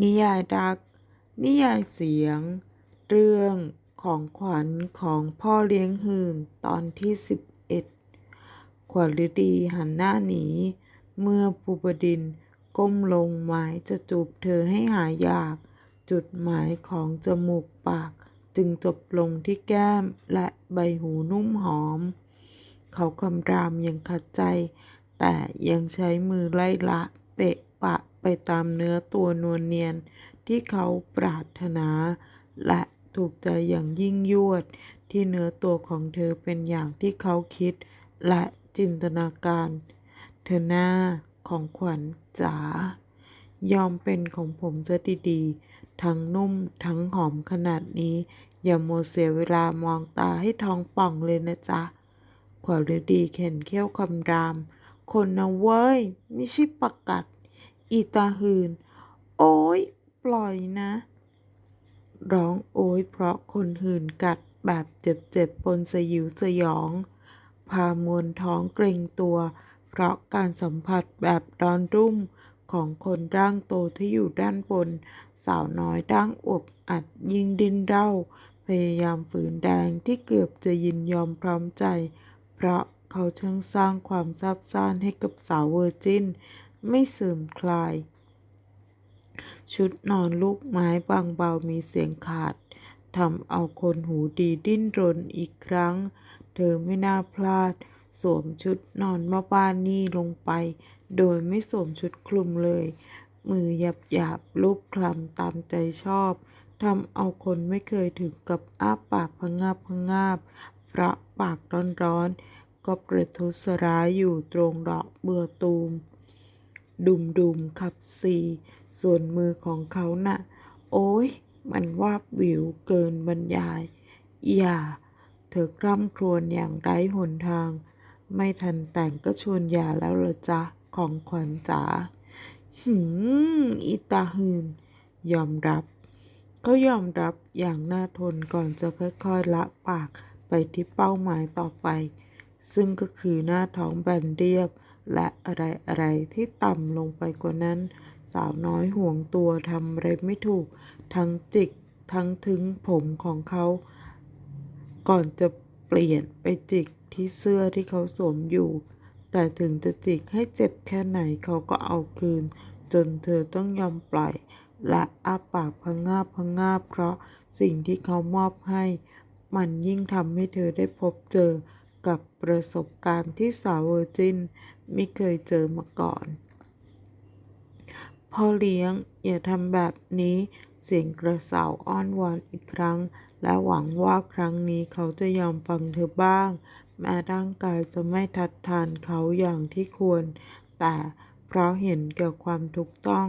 นิยายรัก นิยายเสียง เรื่องของขวัญของพ่อเลี้ยงหื่นตอนที่สิบเอ็ดขวัญฤดีหันหน้าหนี เมื่อภูบดินก้มลงหมายจะจูบเธอให้หายอยาก จุดหมายของจมูกปาก จึงจบลงที่แก้มและใบหูนุ่มหอม เขาคำรามยังขัดใจ แต่ยังใช้มือไล่ละเปะปะ ไปตามเนื้อตัวนวลเนียนที่เขาปรารถนา และถูกใจอย่างยิ่งยวด ที่เนื้อตัวของเธอเป็นอย่างที่เขาคิด และจินตนาการ เธอหน้าของขวัญจ๋ายอมเป็นของผมซะดีๆ ทั้งนุ่มทั้งหอมขนาดนี้ อย่าโมเสียเวลามองตาให้ท้องป่องเลยนะจ๊ะ ขวัญฤดีเข็นเขี้ยวคำราม คนนะเว้ย ไม่ใช่ปากกัด อีตาหืน โอ๊ยปล่อยนะ ร้องโอยเพราะคนหื่นกัดแบบเจ็บๆปนสยิวสยอง พามวลท้องเกรงตัว เพราะการสัมผัสแบบร้อนรุ่มของคนร่างโตที่อยู่ด้านบน สาวน้อยร่างอวบอัดยิงดินเร่า พยายามฝืนแดงที่เกือบจะยินยอมพร้อมใจ เพราะเขาช่างสร้างความซับซ้อนให้กับสาวเวอร์จิน ไม่เสื่อมคลาย ชุดนอนลูกไม้บางเบามีเสียงขาดทำเอาคนหูดีดิ้นรนอีกครั้ง เธอไม่น่าพลาด สวมชุดนอนมาบ้านนี่ลงไป โดยไม่สวมชุดคลุมเลย มือหยับหยาบลูบคลำตามใจชอบทำเอาคนไม่เคยถึงกับอ้าปากพงาบพงาบพระปากร้อนๆก็ประทุษร้ายอยู่ตรงดอกเบื่อตูม ดุมดุมๆขับสีส่วนมือของเขาน่ะ โอ้ย มันวาบวิวเกินบรรยาย อย่า เธอคร่ำครวญอย่างไร้หนทาง ไม่ทันแต่งก็ชวนหย่าแล้วเหรอจ๊ะ ของขวัญจ๋าหืมอีตาหืน ยอมรับเขายอมรับอย่างน่าทนก่อนจะค่อยๆ ละปากไปที่เป้าหมายต่อไป ซึ่งก็คือหน้าท้องแบนเรียบ และอะไรๆที่ต่ำลงไปกว่านั้น สาวน้อยห่วงตัวทำอะไรไม่ถูก ทั้งจิก ทั้งถึงผมของเขา ก่อนจะเปลี่ยนไปจิกที่เสื้อที่เขาสวมอยู่ แต่ถึงจะจิกให้เจ็บแค่ไหนเขาก็เอาคืน จนเธอต้องยอมปล่อย และอ้าปากพะงาบพะงาบเพราะสิ่งที่เขามอบให้ มันยิ่งทำให้เธอได้พบเจอกับประสบการณ์ที่สาวเวอร์จิน ไม่เคยเจอมาก่อน พ่อเลี้ยงอย่าทำแบบนี้เสียงกระเสาอ้อนวอนอีกครั้ง และหวังว่าครั้งนี้เขาจะยอมฟังเธอบ้าง แม้ร่างกายจะไม่ทัดทานเขาอย่างที่ควร แต่เพราะเห็นแก่ความถูกต้อง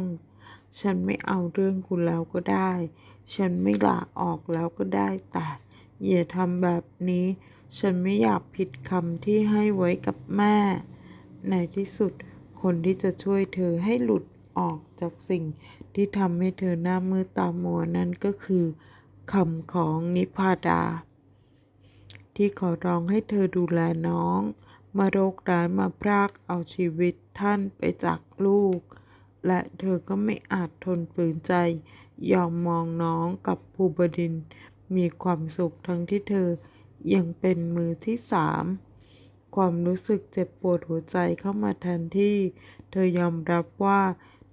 ฉันไม่เอาเรื่องคุณแล้วก็ได้ ฉันไม่ลาออกแล้วก็ได้ แต่อย่าทำแบบนี้ ฉันไม่อยากผิดคำที่ให้ไว้กับแม่ ในที่สุด คนที่จะช่วยเธอให้หลุดออกจากสิ่ง ที่ทำให้เธอหน้ามืดตามัวนั่นก็คือคำของนิพาดา ที่ขอร้องให้เธอดูแลน้อง มาโรคร้ายมาพรากเอาชีวิตท่านไปจากลูก และเธอก็ไม่อาจทนฝืนใจ ยอมมองน้องกับภูบดิน มีความสุขทั้งที่เธอยังเป็นมือที่สาม ความรู้สึกเจ็บปวดหัวใจเข้ามาแทนที่ เธอยอมรับว่า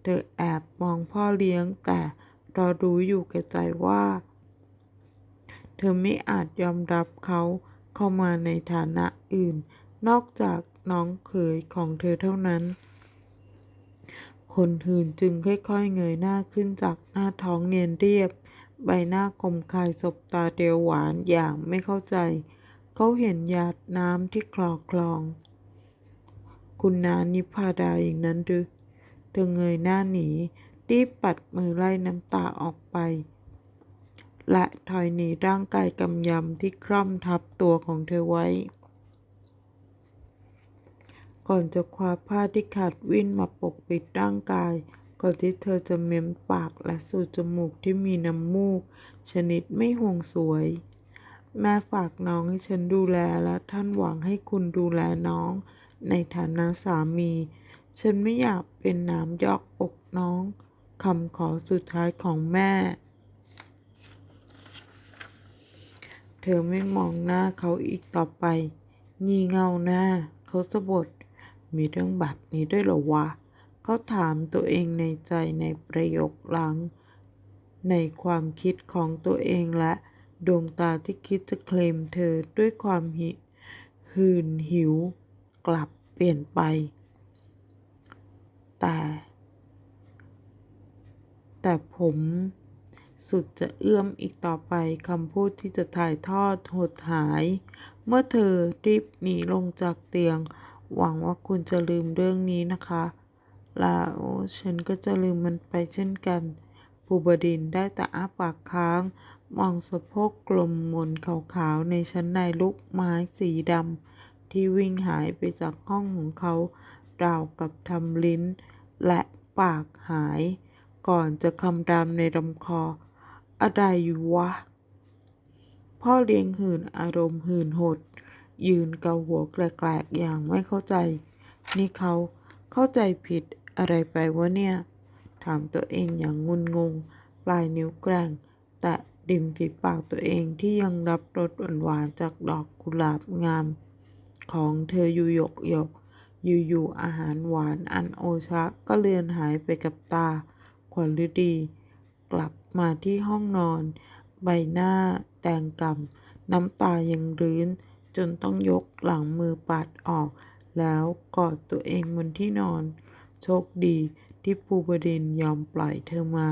เธอแอบมองพ่อเลี้ยง แต่เรารู้อยู่แก่ใจว่า เธอไม่อาจยอมรับเขาเข้ามาในฐานะอื่น นอกจากน้องเขยของเธอเท่านั้น คนหื่นจึงค่อยๆเงยหน้าขึ้นจากหน้าท้องเนียนเรียบ ใบหน้าคมคายสบตาเดียวหวานอย่างไม่เข้าใจ เขาเห็นหยาดน้ำที่คลอคลอง คุณนานิพาดาอย่างนั้นหรือเธอเงยหน้าหนีรีบปัดมือไล่น้ำตาออกไป และถอยหนีร่างกายกำยำที่คร่อมทับตัวของเธอไว้ ก่อนจะคว้าผ้าที่ขาดวิ่นมาปกปิดร่างกาย ก่อนที่เธอจะเม้มปากและสูดจมูกที่มีน้ำมูก ชนิดไม่ห่วงสวย แม่ฝากน้องให้ฉันดูแลและท่านหวังให้คุณดูแลน้อง ในฐานะสามี ฉันไม่อยากเป็นน้ำยอกอกน้องคำขอสุดท้ายของแม่ เธอไม่มองหน้าเขาอีกต่อไป งี่เง่าหน้า เขาสะบด มีเรื่องแบบนี้ด้วยเหรอวะ เขาถามตัวเองในใจในประโยคหลัง ในความคิดของตัวเองและ ดวงตาที่คิดจะเคลมเธอด้วยความหิหืนหิว กลับเปลี่ยนไป แต่ แต่ผมสุดจะเอื้อมอีกต่อไปคำพูดที่จะถ่ายทอดหดหาย เมื่อเธอรีบหนีลงจากเตียง หวังว่าคุณจะลืมเรื่องนี้นะคะ แล้วฉันก็จะลืมมันไปเช่นกันภูบดินได้แต่อ้าปากค้าง มองสะโพกกลมมนขาวๆในชั้นในลูกไม้สีดำที่วิ่งหายไปจากห้องของเขาราวกับทำลิ้น และปากหาย ก่อนจะคำรามในลำคอ อะไรอยู่วะ พ่อเลี้ยงหื่นอารมณ์หื่นหด ยืนเกาหัวแกลกๆอย่างไม่เข้าใจ นี่เขาเข้าใจผิดอะไรไปวะเนี่ย ถามตัวเองอย่างงุนงง ปลายนิ้วแกร่ง แตะ ริมฝีปากตัวเองที่ยังรับรสหวานๆจากดอกกุหลาบงาม ของเธออยู่หยกหยกๆอยู่ๆอาหารหวานอันโอชะก็เลือนหายไปกับตา ขวัญฤดี กลับมาที่ห้องนอน ใบหน้าแดงกำน้ำตายังรื้น จนต้องยกหลังมือปัดออก แล้วกอดตัวเองบนที่นอน โชคดีที่ภูบดินยอมปล่อยเธอมา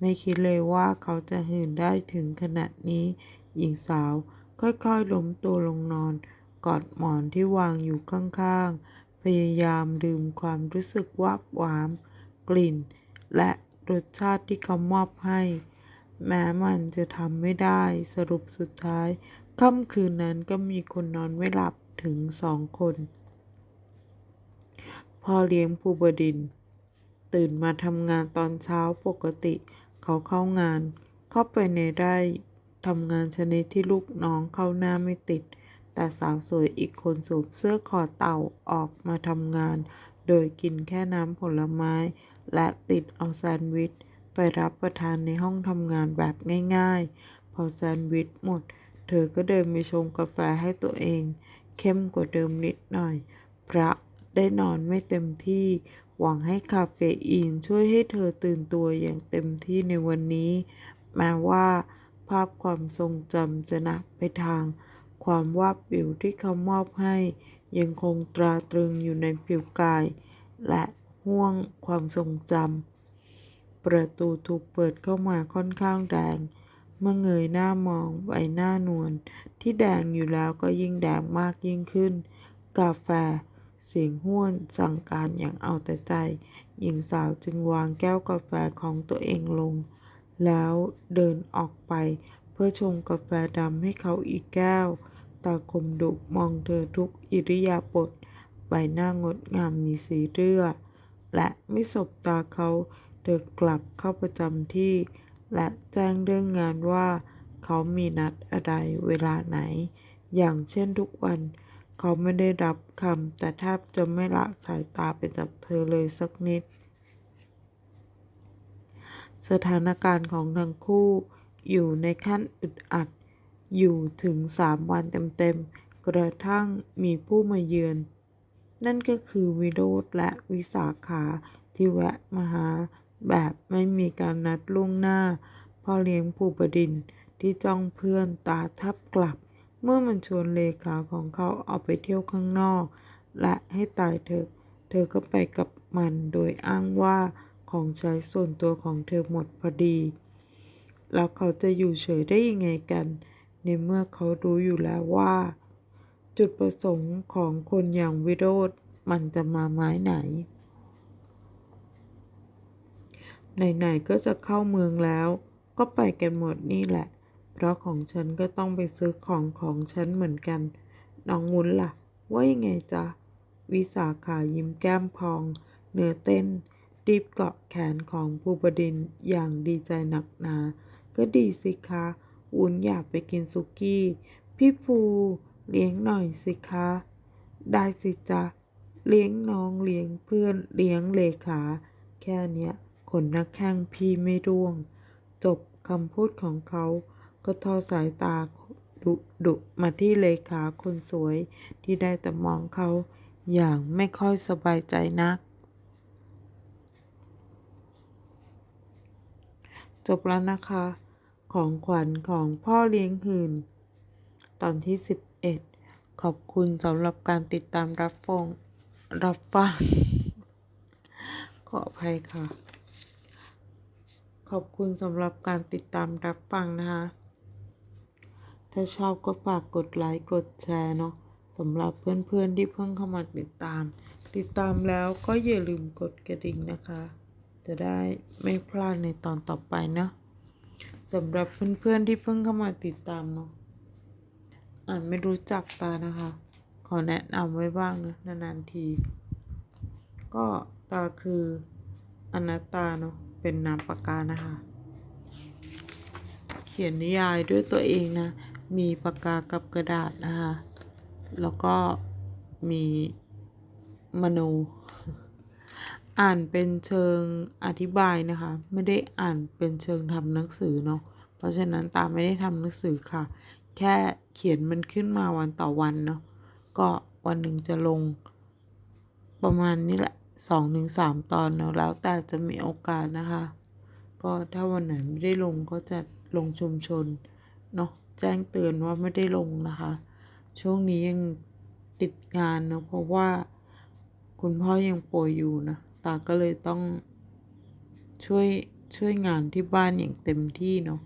ไม่คิดเลยว่าเขาจะหื่นได้ถึงขนาดนี้ หญิงสาวค่อยๆล้มตัวลงนอน กอดหมอนที่วางอยู่ข้างๆ พยายามลืมความรู้สึกวับหวาม กลิ่น และรสชาติที่เขามอบให้ แม้มันจะทำไม่ได้สรุปสุดท้าย ค่ำคืนนั้นก็มีคนนอนไม่หลับถึงสองคนพ่อเลี้ยงภูบดิน ตื่นมาทำงานตอนเช้าปกติ เขาเข้างาน เข้าไปในไร่ทำงานชนิดที่ลูกน้องเข้าหน้าไม่ติด แต่สาวสวยอีกคนสวมเสื้อคอเต่าออกมาทำงาน โดยกินแค่น้ำผลไม้ และติดเอาแซนด์วิช ไปรับประทานในห้องทำงานแบบง่าย ๆ พอแซนด์วิชหมด เธอก็เดินไปชงกาแฟให้ตัวเอง เข้มกว่าเดิมนิดหน่อย พระได้นอนไม่เต็มที่ หวังให้คาเฟอีนช่วยให้เธอตื่นตัวอย่างเต็มที่ในวันนี้ แม้ว่าภาพความทรงจำจะหนักไปทาง ความวาบวิวที่เขามอบให้ ยังคงตราตรึงอยู่ในผิวกาย และห่วงความทรงจำประตูถูกเปิดเข้ามาค่อนข้างแรงเมื่อเงยหน้ามองใบหน้านวลที่แดงอยู่แล้วก็ยิ่งแดงมากยิ่งขึ้น กาแฟ เสียงห้วนสั่งการอย่างเอาแต่ใจ หญิงสาวจึงวางแก้วกาแฟของตัวเองลง แล้วเดินออกไป เพื่อชงกาแฟดำให้เขาอีกแก้ว ตาคมดุมองเธอทุกอิริยาบถใบหน้างดงามมีสีเลือและไม่สบตาเขาเธอกลับเข้าประจำที่ และแจ้งเรื่องงานว่า เขามีนัดอะไรเวลาไหน อย่างเช่นทุกวัน เขาไม่ได้รับคำแต่แทบจะไม่ละสายตาไปจากเธอเลยสักนิด สถานการณ์ของทั้งคู่อยู่ในขั้นอึดอัด อยู่ถึงสามวันเต็มๆ กระทั่งมีผู้มาเยือน นั่นก็คือวิโรธและวิสาขาที่แวะมาหาแบบไม่มีการนัดล่วงหน้าพ่อเลี้ยงภูบดินทร์ที่จ้องเพื่อนตาทับกลับ เมื่อมันชวนเลขาของเขาออกไปเที่ยวข้างนอก และให้ตายเถอะ เธอก็ไปกับมันโดยอ้างว่าของใช้ส่วนตัวของเธอหมดพอดี แล้วเขาจะอยู่เฉยได้ยังไงกัน ในเมื่อเขารู้อยู่แล้วว่า จุดประสงค์ของคนอย่างวิโรธมันจะมาไม้ไหน ไหนๆก็จะเข้าเมืองแล้ว ก็ไปกันหมดนี่แหละ เพราะของฉันก็ต้องไปซื้อของของฉันเหมือนกัน น้องงุ้นล่ะ ว่ายังไงจ๊ะ วิสาขายิ้มแก้มพอง เนื้อเต้น รีบเกาะแขนของภูบดินอย่างดีใจหนักหนา ก็ดีสิคะวุ้นอยากไปกินสุกี้ พี่ภูเลี้ยงหน่อยสิคะ ได้สิจ๊ะ เลี้ยงน้องเลี้ยงเพื่อนเลี้ยงเลขา แค่เนี้ยขนนักแข้งพี่ไม่ร่วง จบคำพูดของเขา ก็ทอดสายตาดุดุมาที่เลขาคนสวยที่ได้แต่มองเขาอย่างไม่ค่อยสบายใจนัก จบแล้วนะคะ ของขวัญของพ่อเลี้ยงหื่นตอนที่ 11 ขอบคุณสำหรับการติดตามรับฟงรับฟัง ขออภัยค่ะ ขอบคุณสำหรับการติดตามรับฟังนะคะ ถ้าชอบก็ฝากกดไลค์กดแชร์เนาะสำหรับเพื่อนๆที่เพิ่งเข้ามาติดตาม ติดตามแล้วก็อย่าลืมกดกระดิ่งนะคะ จะได้ไม่พลาดในตอนต่อไปเนาะสำหรับเพื่อนๆที่เพิ่งเข้ามาติดตามเนาะอ่านไม่รู้จักตานะคะ ขอแนะนำไว้บ้างนะนานๆที ก็ตาคืออนัตตาเนาะเป็นนามปากกานะคะ เขียนนิยายด้วยตัวเองนะ มีปากกากับกระดาษนะคะ แล้วก็มีมโน อ่านเป็นเชิงอธิบายนะคะ ไม่ได้อ่านเป็นเชิงทำหนังสือเนาะ เพราะฉะนั้นตาไม่ได้ทำหนังสือค่ะ แค่เขียนมันขึ้นมาวันต่อวันเนาะ ก็วันหนึ่งจะลงประมาณนี้แหละสองถึงสามตอนเนาะแล้วแต่จะมีโอกาสนะคะ ก็ถ้าวันไหนไม่ได้ลงก็จะลงชุมชนเนาะ แจ้งเตือนว่าไม่ได้ลงนะคะ ช่วงนี้ยังติดงานนะเพราะว่าคุณพ่อยังป่วยอยู่นะตาก็เลยต้องช่วยช่วยงานที่บ้านอย่างเต็มที่เนาะ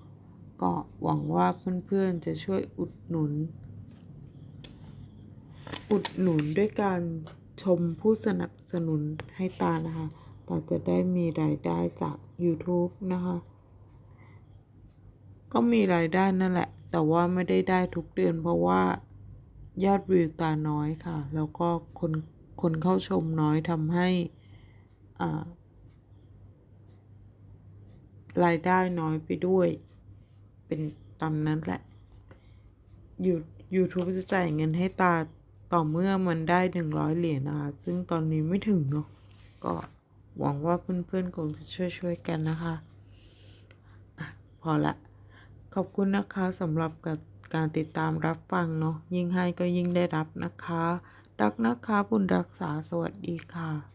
ก็หวังว่าเพื่อนๆจะช่วยอุดหนุน อุดหนุนด้วยการชมผู้สนับสนุนให้ตานะคะตาจะได้มีรายได้จาก YouTube นะคะ ก็มีรายได้นั่นแหละ แต่ว่าไม่ได้ได้ทุกเดือนเพราะว่ายอดวิวตาน้อยค่ะ แล้วก็คนคนเข้าชมน้อยทำให้รายได้น้อยไปด้วย เป็นตามนั้นแหละยู YouTube จะจ่ายเงินให้ตาต่อเมื่อมันได้หนึ่งร้อยเหรียญนะคะ ซึ่งตอนนี้ไม่ถึงเนาะก็หวังว่าเพื่อนๆคงจะช่วยๆกันนะคะอะพอละ ขอบคุณนะคะสำหรับกับการติดตามรับฟังเนาะยิ่งให้ก็ยิ่งได้รับนะคะ รักนะคะบุญรักษาสวัสดีค่ะ